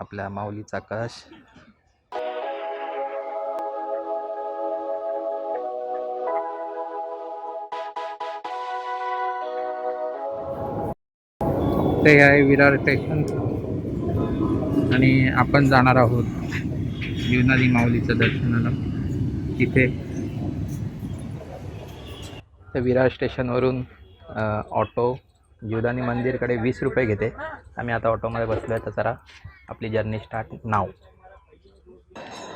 आपल्या माऊलीचा कळश. ते आहे विरार स्टेशन आणि आपण जाणार आहोत जीवनादी माऊलीचं दर्शनाला. तिथे. तर विरार स्टेशनवरून ऑटो जीवदानी मंदिरकडे वीस रुपये घेते. आम्ही आता ऑटोमध्ये बसलो आहे तर जरा आपली जर्नी स्टार्ट नाव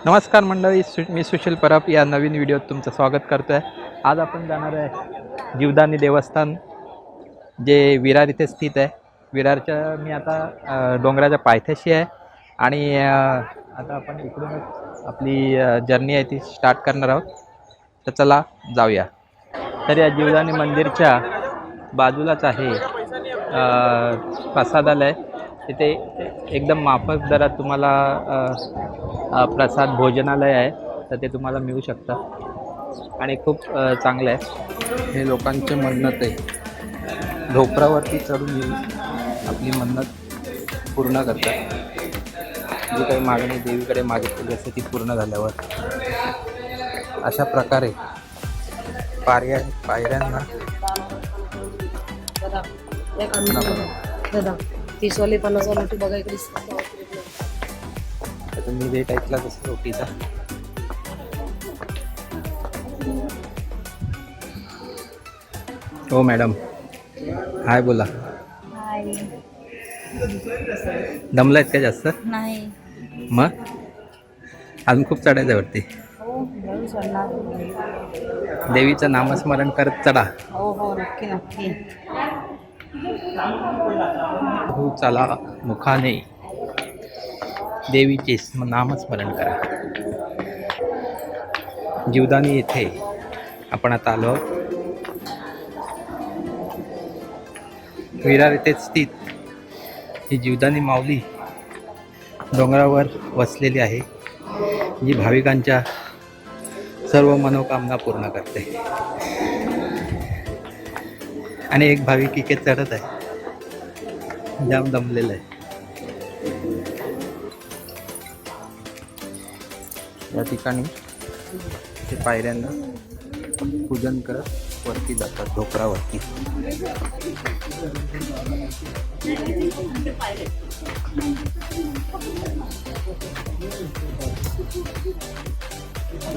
नमस्कार मंडळी सु मी सुशील परब या नवीन व्हिडिओत तुमचं स्वागत करतो आहे आज आपण जाणार आहे जीवदानी देवस्थान जे विरार इथे स्थित आहे. विरारच्या मी आता डोंगराच्या पायथ्याशी आहे. आणि आता आपण इकडूनच आपली जर्नी आहे ती स्टार्ट करणार आहोत. तर चला जाऊया. तर या जीवदानी मंदिरच्या बाजूलाच आहे प्रसादालय. तिथे एकदम माफक दरात तुम्हाला प्रसाद भोजनालय आहे तर ते तुम्हाला मिळू शकतं. आणि खूप चांगलं आहे. हे लोकांचे मन्नत आहे. ढोपरावरती चढून येऊन आपली मन्नत पूर्ण करतात. जी काही मागणी देवीकडे मागितलेली असते ती पूर्ण झाल्यावर. अशा प्रकारे पायऱ्या पायऱ्यांना पन्नास वाले बघा इकडे. तुम्ही रेट ऐकला तसं रोटीचा. हो मॅडम. हाय बोला. दमलायत का जास्त? नाही. मग? अजून खूप चढायचं आहे वरती. हो देवीचं नामस्मरण करत चढा. हो हो नक्की नक्की. हो चला मुखाने देवीचे स्म- नामस्मरण करा. जीवदानी येथे आपण आता आलो विरार येथे स्थित ही जीवदानी माऊली डोंगरावर वसलेली आहे जी भाविकांच्या सर्व मनोकामना पूर्ण करते. आणि एक भाविक इथे चढत आहे. जाम दमलेलं आहे. या ठिकाणी ते पायऱ्यांना पूजन करत वरती जातात ढोकरावरती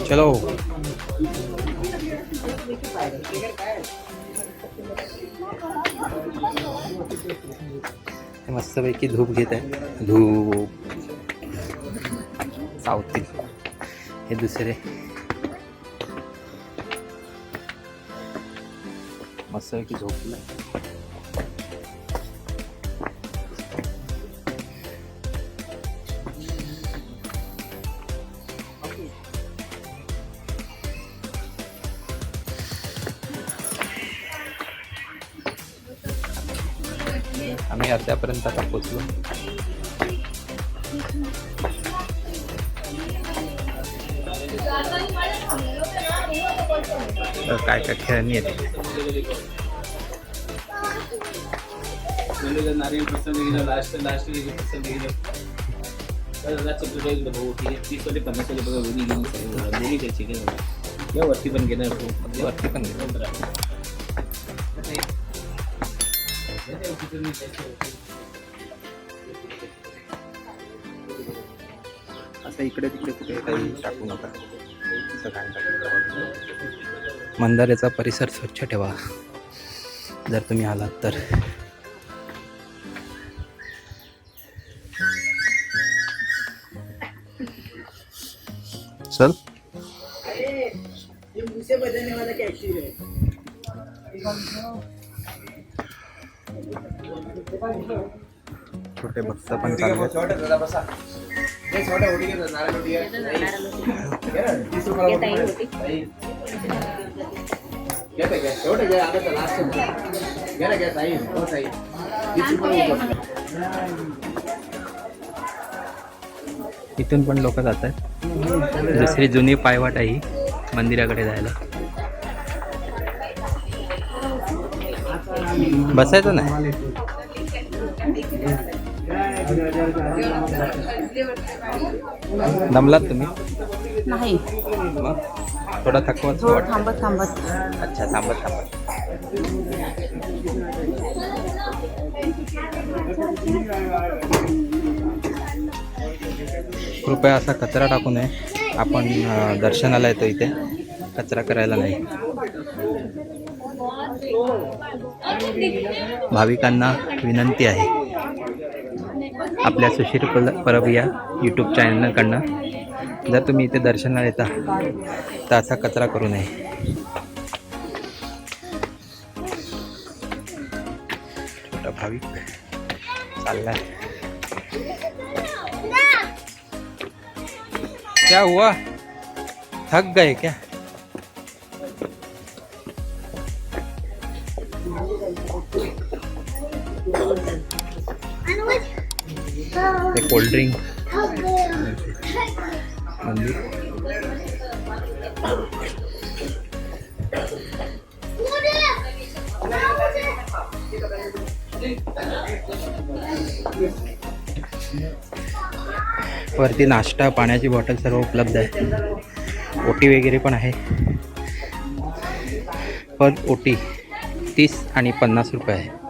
चलो. मस्तपैकी धूप घेत आहे. धूप. सावतील हे दुसरे. मस्तपैकी झोपलं. अर्ध्यापर्यंत आता पोचलो. तर काय काय खेळणी आहेत? नारियल पसंद गेलं लास्ट लास्ट पसंद गेलं या वरती पण घेणार. भाऊ वरती पण घे. असं इकडे तिकडे कुठे काही टाकू नका. मंदारेचा परिसर स्वच्छ ठेवा. जर तुम्ही आलात तर. चल. छोटे भक्त पण इथून पण लोक जात आहेत दुसरी जुनी पायवाट आहे ही मंदिराकडे जायला. बसायचं नाही. दमलात तुम्ही? नाही. मग? थोडा थकवा थोडं थांबत थांबत. अच्छा थांबत थांबत. कृपया असा कचरा टाकू नये. आपण अ, दर्शनाला येतो इथे. कचरा करायला नाही. भाविकांना विनंती आहे. आपल्या सुशीर पल परब या यूट्यूब चॅनलकडनं जर तुम्ही इथे दर्शनाला येता तर असा कचरा करू नये. छोटा भाविक चाललाय. क्या हुआ? थक गए क्या? कोल्ड ड्रिंक वरती नाश्ता पाण्याची बॉटल सर्व उपलब्ध आहे. ओटी वगैरे पण आहे. पर ओटी तीस आणि पन्नास रुपये आहे.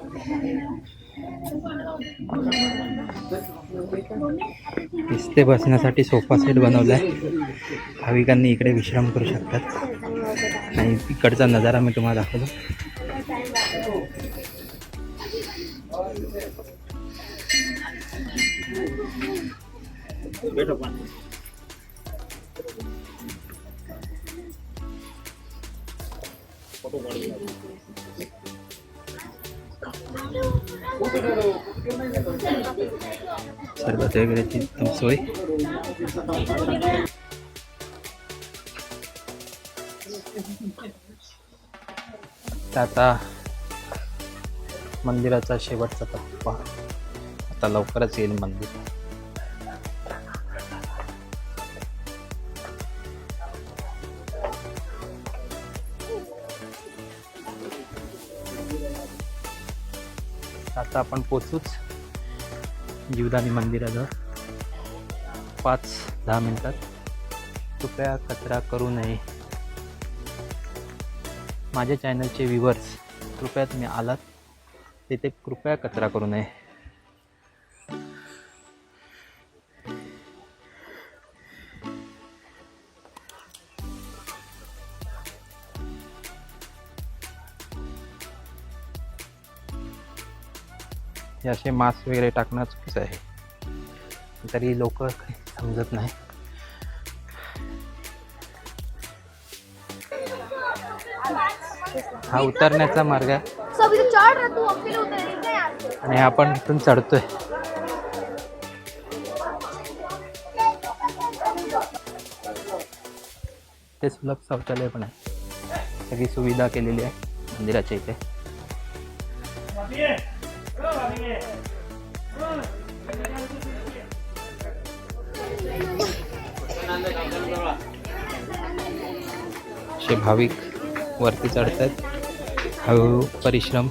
इथे बसण्यासाठी सोफा सेट बनवला आहे भाविकांनी इकडे विश्राम करू शकतात. आणि इकडचा नजारा मी तुम्हाला दाखवतो. सरबत वगैरेची एकदम सोय. आता मंदिराचा शेवटचा टप्पा. आता लवकरच येईल मंदिर. आता आपण पोचूच जीवदानी मंदिराजवळ. पाच दहा मिनटात. कृपया कचरा करू नये. माझ्या चॅनलचे व्ह्युअर्स कृपया तुम्ही आलात. तिथे कृपया कचरा करू नये. हे असे मास्क वगैरे टाकणं चुकीचं आहे. तरी लोक समजत नाही. हा उतरण्याचा मार्ग आहे. आणि आपण इथून चढतोय. ते सुलभ शौचालय पण आहे. सगळी सुविधा केलेली आहे मंदिराच्या इथे. असे भाविक वरती चढत आहेत हळूहळू परिश्रम.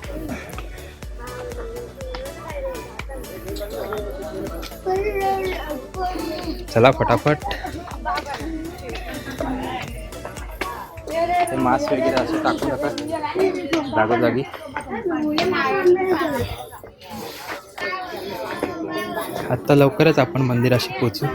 चला फटाफट. ते मास्क वगैरे असं टाकू. नका जागोजागी. आत्ता लवकरच आपण मंदिराशी पोचू.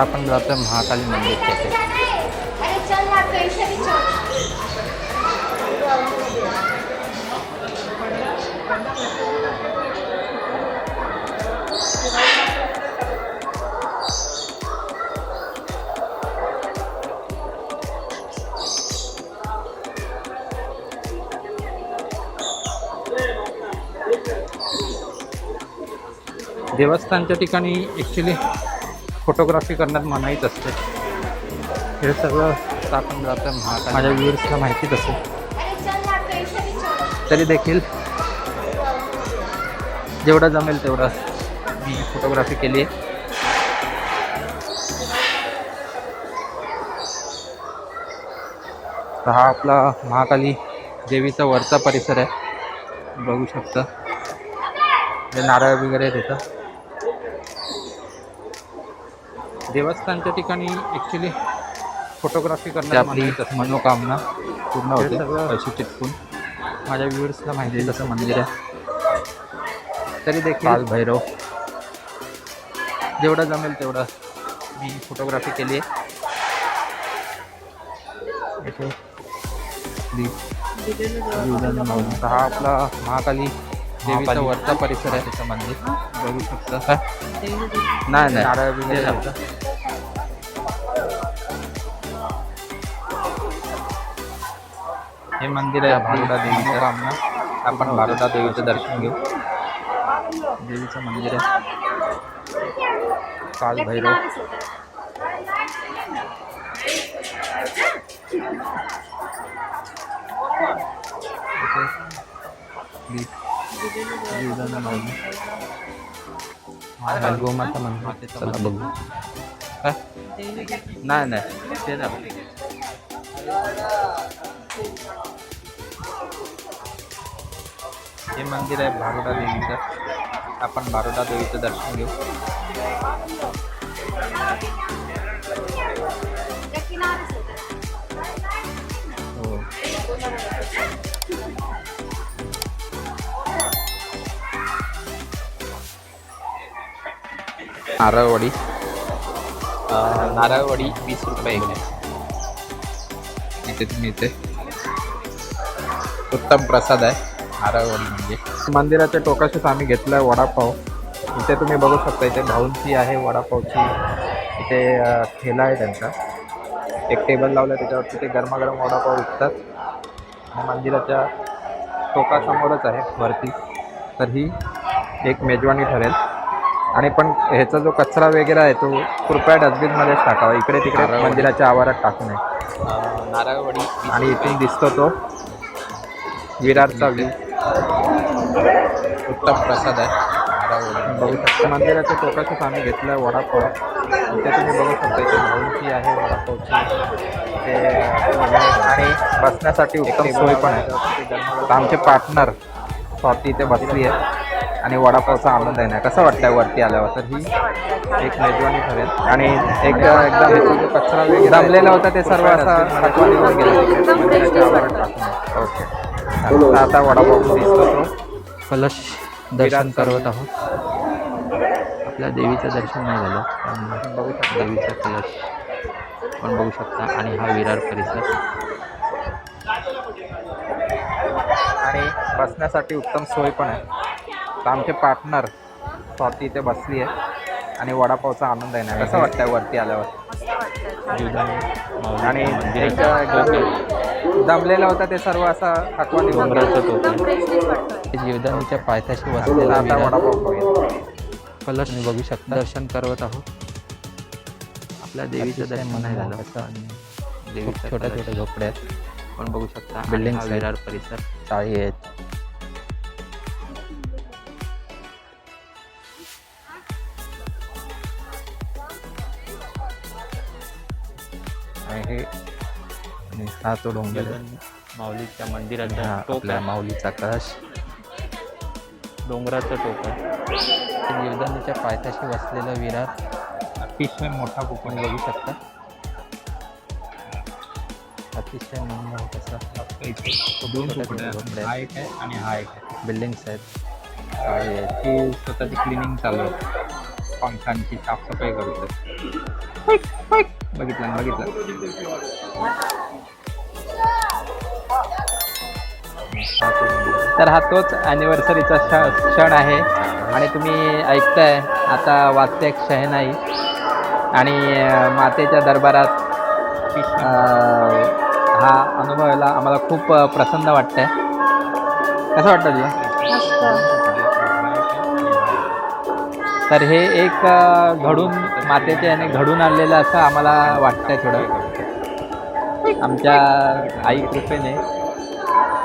आता आपण जातो महाकाली मंदिर देवस्थानच्या ठिकाणी ॲक्च्युली फोटोग्राफी करण्यात मनाईच असते. हे सगळं आता आपण जातं माझ्या व्ह्युअर्सला माहितीच असेल. तरी देखील जेवढं जमेल तेवढं मी फोटोग्राफी केली आहे तर हा आपला महाकाली देवीचा वरचा परिसर आहे. बघू शकता. हे नारळ वगैरे देतं देवस्थानच्या ठिकाणी ॲक्च्युली फोटोग्राफी करण्यात आपली मनोकामना पूर्ण होते पैसे चिटकून माझ्या व्ह्युअर्सला माहिती आहे. तसं मंदिर आहे. तरी देखील काल भैरव. जेवढं जमेल तेवढं मी फोटोग्राफी केली आहे. हा आपला महाकाली देवीचा वरचा परिसर आहे त्याचं मंदिर बघू शकता? नाही नाही. नारळ. हे मंदिर आहे बारोडा देवीचं कामना आपण बारोडा देवीचं दर्शन घेऊ. देवीचं मंदिर आहे. काल भैरव इथे दीप, जीवदानी माऊली. हा, गोमाता मंदिर चला बघू काय नाही नाही ते नाही हे मंदिर आहे बारोडा देवीचं आपण बारोडा देवीचं दर्शन घेऊ हो नारळवाडी. नारळवाडी वीस रुपये. इथे तुम्ही इथे उत्तम प्रसाद आहे नारळवाडी म्हणजे. मंदिराच्या टोकाशीच आम्ही घेतला आहे वडापाव. इथे तुम्ही बघू शकता इथे भाऊंची आहे वडापावची. इथे ठेला आहे त्यांचा. एक टेबल लावलं आहे त्याच्यावरती ते गरमागरम वडापाव विकतात. आणि मंदिराच्या टोकासमोरच आहे वरती. तर ही एक मेजवानी ठरेल. आणि पण ह्याचा जो कचरा वगैरे आहे तो कृपया डस्टबिनमध्येच टाकावा. इकडे तिकडे मंदिराच्या आवारात टाकू नये. नारळवाडी आणि इथून दिसतो तो. विरारचा व्ह्यू उत्तम प्रसाद आहे. बघू शकता मंदिराच्या टोकाशीच आम्ही घेतलं आहे वडापाव. इथे तुम्ही बघू शकता इथे भाऊंची आहे वडापावची. ते आणि बसण्यासाठी उत्तम सोय पण आहे. आमचे पार्टनर स्वाती इथे बसली आहे. आणि वडापावचा आनंद आहे ना. कसं वाटतंय वरती आल्यावर? तर ही एक मेजवानी ठरेल. आणि एक एकदम कचरा वगैरे जमलेला होता ते सर्व असा गेला. ओके. आता वडापाव दिसतो. तो कलश दर्शन करत आहोत. आपल्या देवीचं दर्शन नाही झालं पण बघू शकता देवीचा कलश पण बघू शकता. आणि हा विरार परिसर. आणि बसण्यासाठी उत्तम सोय पण आहे. तर आमचे पार्टनर स्वाती इथे बसली आहे. आणि वडापावचा आनंद आहे ना कसं वाटतंय वरती आल्यावर? आणि एक एकदम दमलेला होता ते सर्व असा थकवा निघून जीवदानीच्या पायथ्याशी बसलेला आता वडापाव खाऊया. कलश बघू शकता. दर्शन करत आहोत. आपल्या देवीचं दर्शन नाही झालं. देवीच्या छोट्या छोट्या झोपड्या आहेत. पण बघू शकता. बिल्डिंग विरार परिसर. चाळी आहेत. हा तो डोंगर आहे. माऊलीच्या मंदिराच्या हा टोक माऊलीचा कळश. डोंगराचं टोक आहे. जीवदानीच्या पायथ्याशी वसलेलं विरार अतिशय मोठा कोकण बघू शकता. अतिशय मनमोहक असा दोन छोट्या हा एक आहे आणि हा एक आहे. बिल्डिंग्स आहेत. आहे? ती स्वतःची क्लिनिंग चालू आहे. पंखांची साफसफाई करतोय. बघितलं बघितलं. तर हा तोच ॲनिव्हर्सरीचा श क्षण आहे. आणि तुम्ही ऐकताय आता वाचते शहनाई. आणि मातेच्या दरबारात हा अनुभवायला आम्हाला खूप प्रसन्न प्रसन्न वाटतंय. कसं वाटतं तुला? तर हे एक घडून मातेचे आणि घडून आणलेलं असं आम्हाला वाटतंय थोडं. आमच्या आई कृपेने.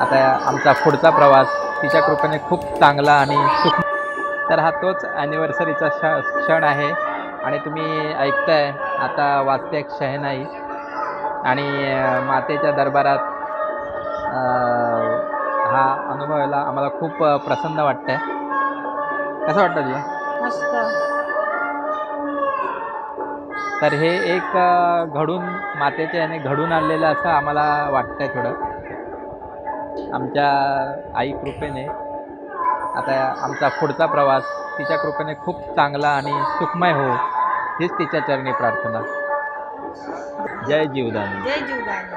आता आमचा पुढचा प्रवास तिच्या कृपेने खूप चांगला आणि सुख तर हा तोच ॲनिव्हर्सरीचा श क्षण आहे. आणि तुम्ही ऐकताय आता एक शहनाई आणि मातेच्या दरबारात हा अनुभवायला आम्हाला खूप प्रसन्न वाटतंय. कसं वाटतं तुला? तर हे एक घडून मातेच्या याने घडून आणलेलं असं आम्हाला वाटतंय थोडं. आमच्या आई कृपेने आता आमचा पुढचा प्रवास तिच्या कृपेने खूप चांगला आणि सुखमय हो हीच तिच्या चरणी प्रार्थना. जय जीवदानी. जय जीवदान.